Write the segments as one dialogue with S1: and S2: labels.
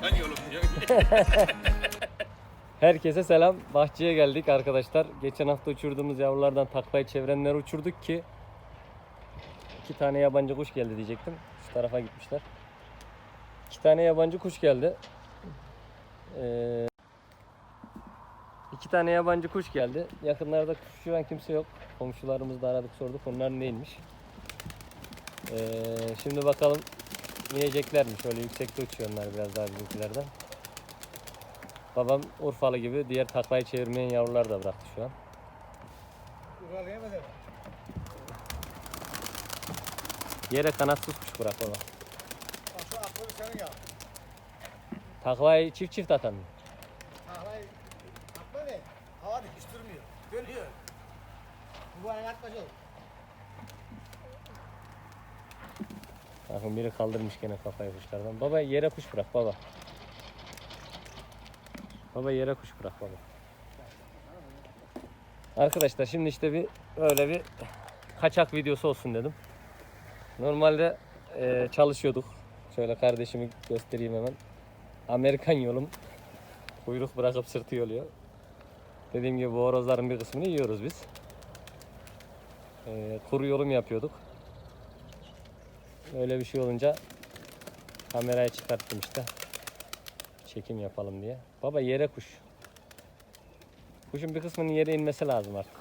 S1: Amerikan yolu diyor.
S2: Herkese selam. Bahçeye geldik arkadaşlar. Geçen hafta uçurduğumuz yavrulardan taklayı çevrenleri uçurduk ki iki tane yabancı kuş geldi diyecektim. Şu tarafa gitmişler. İki tane yabancı kuş geldi. Ee, iki tane yabancı kuş geldi. Yakınlarda kuş uçuran kimse yok. Komşularımız da aradık sorduk. Onlar neymiş? Ee, şimdi bakalım inecekler mi? Şöyle yüksekte uçuyorlar biraz daha bizimkilerden. Babam Urfalı gibi diğer taklayı çevirmeyen yavrular da bıraktı şu an. Yere kanatsız kuş bırak baba.
S3: Şu aklı senin ya.
S2: Taklayı çift çift atan mı?
S3: Tahlayı atma ne? Hava değiştirmiyor. Dönüyor. Bu bana yatmaz
S2: Bakın biri kaldırmış gene kafayı kuşlardan. Baba yere kuş bırak baba. Baba yere kuş bırak baba. Arkadaşlar şimdi işte bir böyle bir kaçak videosu olsun dedim. Normalde e, çalışıyorduk. Şöyle kardeşimi göstereyim hemen. Amerikan yolum. Kuyruk bırakıp sırtı yoluyor. Dediğim gibi bu horozların bir kısmını yiyoruz biz. E, kuru yolum yapıyorduk. Öyle bir şey olunca kamerayı çıkarttım işte. Çekim yapalım diye. Baba yere kuş. Kuşun bir kısmının yere inmesi lazım artık.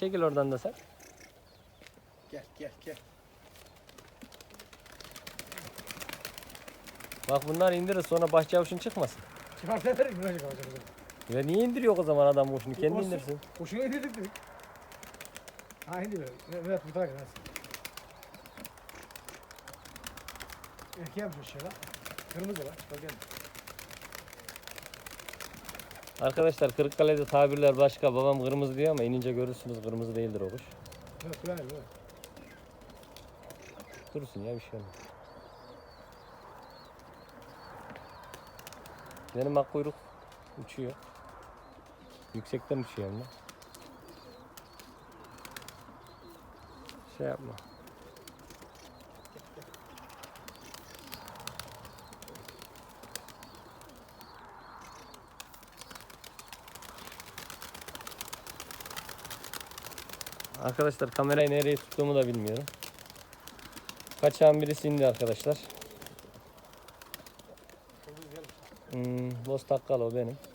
S2: Çekil oradan da sen.
S3: Gel gel gel.
S2: Bak bunlar indirir sonra bahçe avuşun çıkmasın.
S3: Güneşe kalacak o zaman.
S2: Ya niye indiriyor o zaman adam kuşunu? Kendi
S3: Olsun.
S2: indirsin.
S3: Kuşunu indirdik dedik. Ha indi böyle. Evet bu tarafa gidersin. Erkeğe yapmış şey lan. Kırmızı var. Bak gel.
S2: Arkadaşlar Kırıkkale'de tabirler başka. Babam kırmızı diyor ama inince görürsünüz kırmızı değildir o kuş.
S3: Evet böyle böyle.
S2: Dursun ya bir şey olmaz. Benim ak kuyruk uçuyor. Yüksekten uçuyor hem de. Şey yapma. Arkadaşlar kamerayı nereye tuttuğumu da bilmiyorum. Kaçağın birisi indi arkadaşlar. Hmm, Boz Takkal o benim.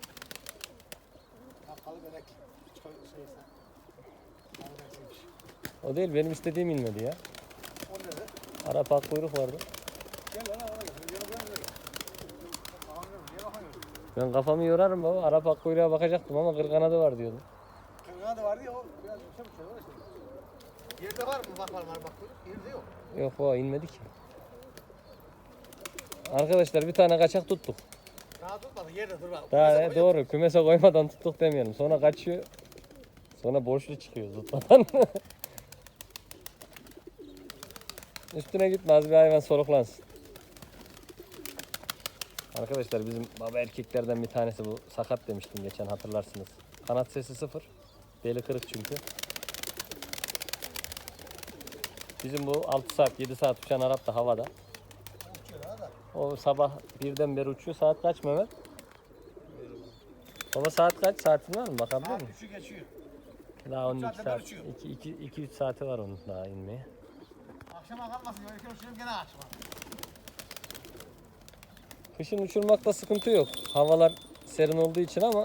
S2: O değil benim istediğim inmedi ya.
S3: O nerede?
S2: Arap ak kuyruk vardı.
S3: Gel lan ona gel. Niye?
S2: Ben kafamı yorarım baba. Arap ak kuyruğa bakacaktım ama kır kanadı var diyordum.
S3: Kırgana da vardı ya o biraz bir şey var işte. Yerde var mı? Bak var var bak. Yerde yok.
S2: Yok o inmedi ki. Arkadaşlar bir tane kaçak tuttuk.
S3: Daha tutmadı. Yerde dur bak.
S2: Daha
S3: Kümese
S2: e, doğru kümese koymadan tuttuk demeyelim. Sonra kaçıyor. Sonra borçlu çıkıyor tutmadan. Üstüne gitme az bir hayvan soluklansın. Arkadaşlar bizim baba erkeklerden bir tanesi bu sakat demiştim geçen hatırlarsınız. Kanat sesi sıfır. Beli kırık çünkü. Bizim bu 6 saat 7 saat uçan Arap da havada. O sabah birden beri uçuyor. Saat kaç Mehmet? Baba saat kaç? Saatin var mı? Bakabilir
S3: Saat
S2: miyim?
S3: 3'ü geçiyor.
S2: Daha 12
S3: saatte
S2: saat.
S3: ben uçuyor.
S2: 2-3 saati var onun daha inmeye.
S3: Akşama kalmasın. Öyle uçuyorum gene akşama.
S2: Kışın uçurmakta sıkıntı yok. Havalar serin olduğu için ama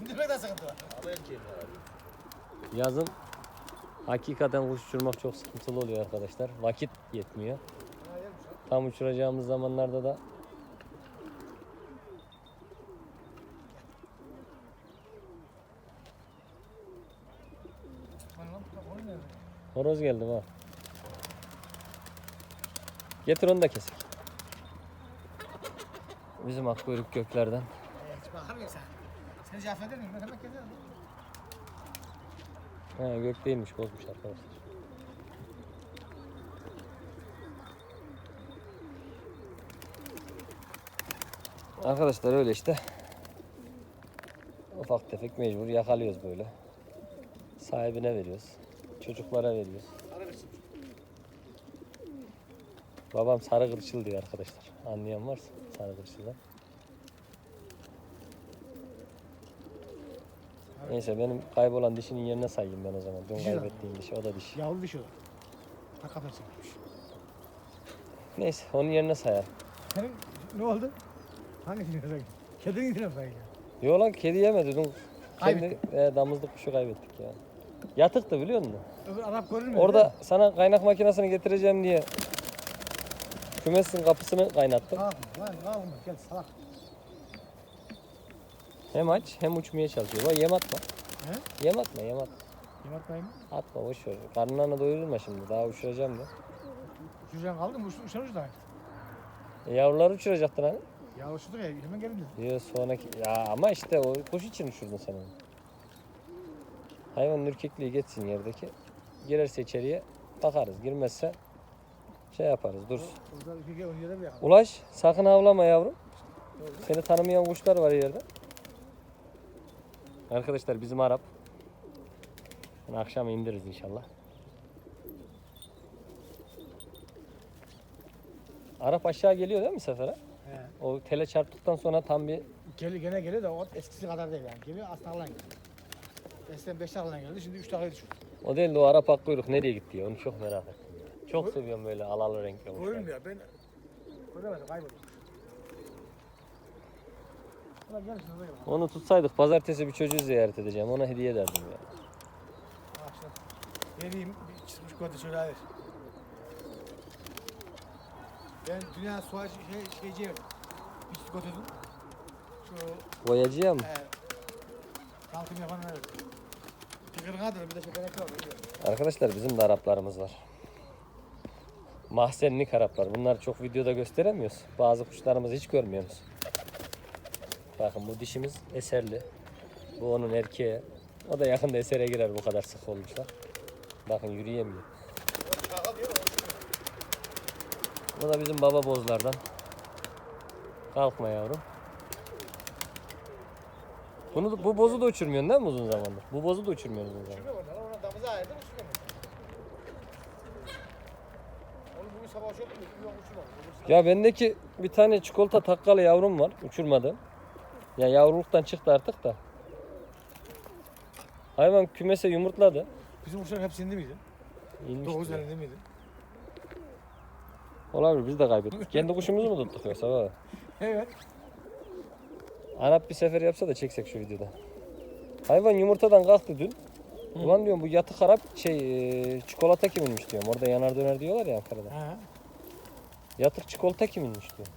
S3: İndirmekten sıkıntı var.
S2: yazın hakikaten kuş uçurmak çok sıkıntılı oluyor arkadaşlar. Vakit yetmiyor. Tam uçuracağımız zamanlarda da
S3: Lan lan, bak, onu nerede?
S2: horoz geldi bak. Getir onu da kesik. Bizim akkuyruk göklerden.
S3: Ee, hiç bakar mıyım sen? Seni cevap eder miyim? Ben hemen keserim.
S2: Ha gök değilmiş bozmuş arkadaşlar. Arkadaşlar öyle işte. Ufak tefek mecbur yakalıyoruz böyle. Sahibine veriyoruz. Çocuklara veriyoruz. Babam sarı kırçıl diyor arkadaşlar. Anlayan varsa sarı kırçıldan. Neyse benim kaybolan dişinin yerine sayayım ben o zaman. Dün
S3: Dişi
S2: kaybettiğim dişi o da dişi.
S3: Yavru dişi o. Hakikaten çıkmış.
S2: Neyse onun yerine sayar.
S3: Senin ne oldu? Hangisini sen? Kedinin yine sen ya.
S2: Yo lan kedi yemedi dün. Kendi,
S3: Kaybettik.
S2: e, damızlık kuşu kaybettik ya. Yatıktı biliyor musun?
S3: Öbür Arap görür mü?
S2: Orada sana kaynak makinesini getireceğim diye kümesin kapısını kaynattık.
S3: Kalkma lan kalkma gel salak.
S2: Hem aç hem uçmaya çalışıyor. Vay yem atma.
S3: He?
S2: Yem atma yem atma.
S3: Yemek atmayayım.
S2: Atma boş ver. Karnlarını doyurma şimdi. Daha uçuracağım da.
S3: Uçuracağın kaldı mı? Uç, uçan uçtan.
S2: E, yavruları uçuracaktın hani.
S3: Ya uçurduk ya hemen gelin dedi.
S2: Diyor sonraki. Ya ama işte o kuş için uçurdun sen onu. Hayvan ürkekliği geçsin yerdeki. Girerse içeriye bakarız. Girmezse şey yaparız.
S3: Bırakalım.
S2: Ulaş sakın avlama yavrum. Seni tanımayan kuşlar var yerde. Arkadaşlar bizim Arap. Bunu akşam indiririz inşallah. Arap aşağı geliyor değil mi sefere?
S3: He.
S2: O tele çarptıktan sonra tam bir
S3: Geli gene geliyor da o eskisi kadar değil yani. Geliyor aslında alan geliyor. Eskiden 5 dakikadan geldi şimdi 3 dakikaya düşürdü.
S2: o değil de o Arap akkuyruk nereye gitti ya onu çok merak ettim. Çok seviyorum böyle alalı renkli kuşları.
S3: Görünmüyor ben. Göremedim kayboldum. Ulan gel şuna böyle bak.
S2: Onu tutsaydık pazartesi bir çocuğu ziyaret edeceğim ona hediye ederdim ya.
S3: Akşam. Vereyim bir çıkmış kodu şöyle ver. Ben dünya sual şey, şeyciye verdim. Bir çıkmış kodunu. Şu
S2: Boyacıya mı?
S3: e, tanıtım yapanlara verdim. Bir kırığa da bir de şekerek var.
S2: Arkadaşlar bizim de Araplarımız var. Mahzenlik Araplar. Bunları çok videoda gösteremiyoruz. Bazı kuşlarımızı hiç görmüyoruz. Bakın bu dişimiz eserli. Bu onun erkeği. O da yakında esere girer bu kadar sık olursa. Bakın yürüyemiyor. Bu da bizim baba bozlardan. Kalkma yavrum. Bunu bu bozu da uçurmuyorsun değil mi uzun zamandır? Bu bozu da uçurmuyorsun uzun zamandır.
S3: Uçuruyor onlar, ona damıza ayırdı, uçuruyor. Onu bugün sabah çok mu? Yok uçurmadı.
S2: Ya bendeki bir tane çikolata takkalı yavrum var. Uçurmadım. Ya yavruluktan çıktı artık da. Hayvan kümese yumurtladı.
S3: Bizim uçlar hepsi indi miydi?
S2: İnmişti.
S3: 9 tane indi miydi?
S2: Olabilir biz de kaybettik. Kendi kuşumuzu mu tuttuk yoksa baba?
S3: Evet.
S2: Arap bir sefer yapsa da çeksek şu videoda. Hayvan yumurtadan kalktı dün. Ulan diyorum bu yatık Arap şey e, çikolata kiminmiş diyorum. Orada yanar döner diyorlar ya Ankara'da.
S3: Ha.
S2: Yatık çikolata kiminmiş diyor.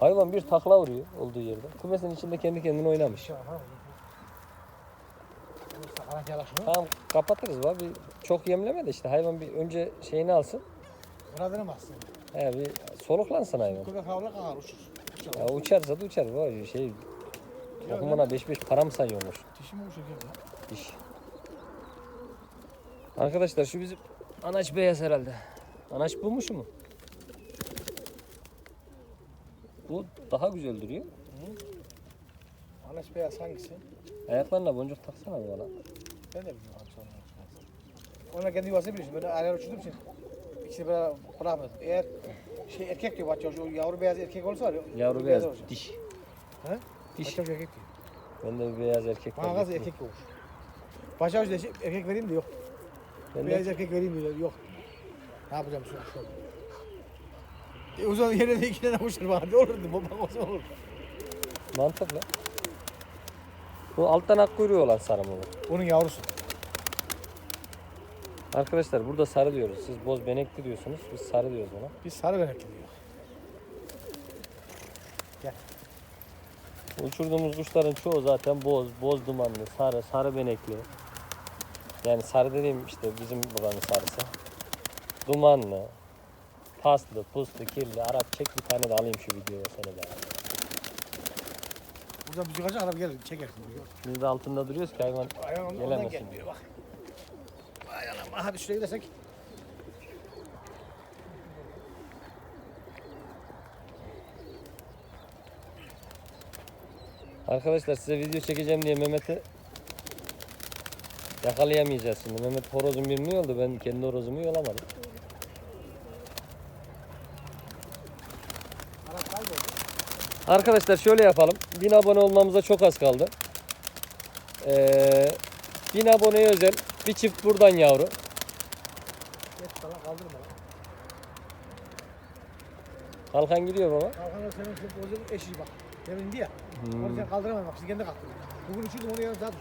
S2: Hayvan bir takla vuruyor olduğu yerde. Kumesin içinde kendi kendine oynamış.
S3: Bir şey var.
S2: Tamam kapatırız abi. Çok yemleme de işte hayvan bir önce şeyini alsın.
S3: Muradına bassın.
S2: He bir soluklansın hayvan.
S3: Köpek havla kalkar uçur. Uçur.
S2: Ya uçarsa da uçar. Bu şey tohumuna 5-5 para mı sayıyormuş
S3: Dişi mi uçur ya?
S2: iş. Arkadaşlar şu bizim anaç beyaz herhalde. Anaç bu mu şu mu? Bu daha güzel duruyor.
S3: Anaç beyaz hangisi?
S2: Ayaklarına boncuk taksana bir bana.
S3: Ben de bilmiyorum abi sonra. Onlar kendi yuvasını biliyorsun. Ben ayar uçurdum için. İkisini beraber bırakmadım. Eğer şey erkek diyor bahçe o yavru beyaz erkek olursa var ya.
S2: Yavru beyaz
S3: olacak.
S2: diş.
S3: He?
S2: Diş.
S3: Bahçe erkek diyor.
S2: Bende bir beyaz erkek var.
S3: Bana erkek olur. Bahçe şey, erkek vereyim de yok.
S2: Bende
S3: Beyaz erkek vereyim diyor yok. Ne yapacağım şu şu. E o zaman yere de iki tane bana. Ne olurdu? Bu bak o zaman olur.
S2: mantıklı. Bu alttan ak kuyruğu olan sarı mı bu?
S3: Onun yavrusu.
S2: Arkadaşlar burada sarı diyoruz. Siz boz benekli diyorsunuz. Biz sarı diyoruz ona.
S3: Biz sarı benekli diyor.
S2: Uçurduğumuz kuşların çoğu zaten boz, boz dumanlı, sarı, sarı benekli. Yani sarı dediğim işte bizim buranın sarısı. Dumanlı, paslı, puslu, kirli. Arap çek bir tane de alayım şu videoya seni de.
S3: Buradan bir çıkacak araba gelir çekersin diyor.
S2: Biz de altında duruyoruz ki hayvan
S3: Ayağım ondan
S2: Gelemesin
S3: gelmiyor bak. Ay anam hadi şuraya gidersek.
S2: Arkadaşlar size video çekeceğim diye Mehmet'i yakalayamayacağız şimdi. Mehmet horozun birini yoldu. Ben kendi horozumu yolamadım. Arkadaşlar şöyle yapalım. 1000 abone olmamıza çok az kaldı. Ee, 1000 aboneye özel bir çift buradan yavru. Kalkan gidiyor baba.
S3: Kalkan senin şu bozuk eşi bak. Demin indi ya.
S2: Hmm.
S3: Onu sen kaldıramadın bak. Şimdi kendi kalktı. Bugün uçurdum onu yarım saat.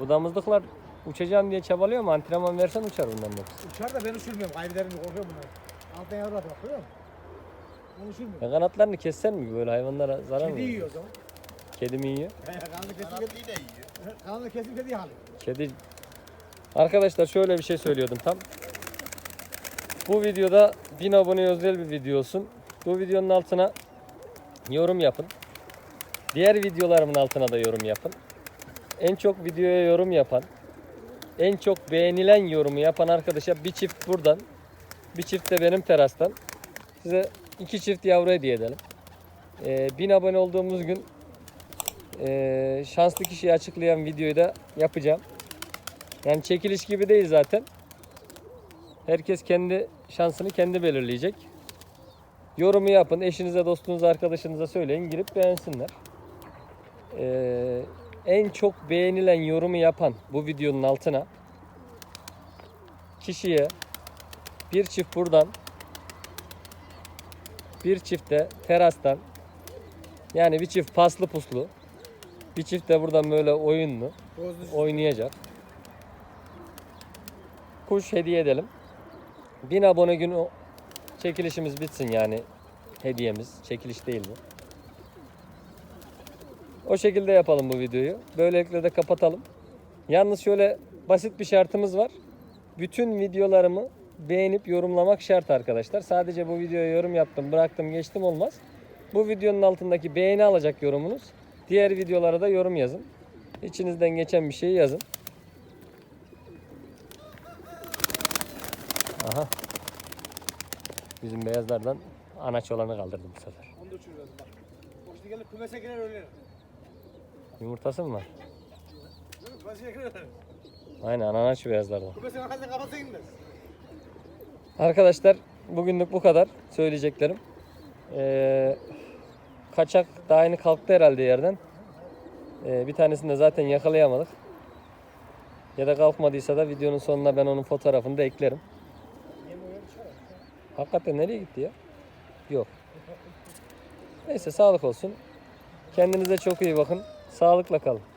S2: Bu damızlıklar uçacağım diye çabalıyor mu? Antrenman versen uçar bundan da.
S3: Uçar da ben uçurmuyorum. Kaybederim diye korkuyorum bundan. Alttan yavru bak görüyor musun? Ben uçurmuyorum.
S2: Ya kanatlarını kessen mi böyle hayvanlara zarar mı?
S3: Kedi yiyor o zaman.
S2: Kedi mi yiyor?
S3: He, Kanlı kesim kedi. Kanlı kesim kedi hali.
S2: Kedi. Arkadaşlar şöyle bir şey söylüyordum tam. Bu videoda 1000 abone özel bir video olsun. Bu videonun altına yorum yapın. Diğer videolarımın altına da yorum yapın. En çok videoya yorum yapan, en çok beğenilen yorumu yapan arkadaşa bir çift buradan, bir çift de benim terastan size iki çift yavru hediye edelim. Ee, 1000 abone olduğumuz gün ee, şanslı kişiyi açıklayan videoyu da yapacağım. Yani çekiliş gibi değil zaten. Herkes kendi şansını kendi belirleyecek. Yorumu yapın. Eşinize, dostunuza, arkadaşınıza söyleyin. Girip beğensinler. Ee, en çok beğenilen yorumu yapan bu videonun altına kişiye bir çift buradan bir çift de terastan yani bir çift paslı puslu bir çift de buradan böyle oyunlu oynayacak. Kuş hediye edelim. 1000 abone günü çekilişimiz bitsin yani hediyemiz. Çekiliş değil bu. O şekilde yapalım bu videoyu. Böylelikle de kapatalım. Yalnız şöyle basit bir şartımız var. Bütün videolarımı beğenip yorumlamak şart arkadaşlar. Sadece bu videoya yorum yaptım, bıraktım, geçtim olmaz. Bu videonun altındaki beğeni alacak yorumunuz. Diğer videolara da yorum yazın. İçinizden geçen bir şeyi yazın. Aha. Bizim beyazlardan anaç olanı kaldırdım bu sefer.
S3: Onu da uçuruyoruz bak. Gelip kümese girer öyle.
S2: Yumurtası mı var?
S3: Kümese girer.
S2: Aynen anaç beyazlardan.
S3: Kümesin arkasına kafası inmez.
S2: Arkadaşlar bugünlük bu kadar söyleyeceklerim. Ee, kaçak daha yeni kalktı herhalde yerden. Ee, bir tanesini de zaten yakalayamadık. Ya da kalkmadıysa da videonun sonuna ben onun fotoğrafını da eklerim. Hakikaten nereye gitti ya? Yok. Neyse sağlık olsun. Kendinize çok iyi bakın. Sağlıkla kalın.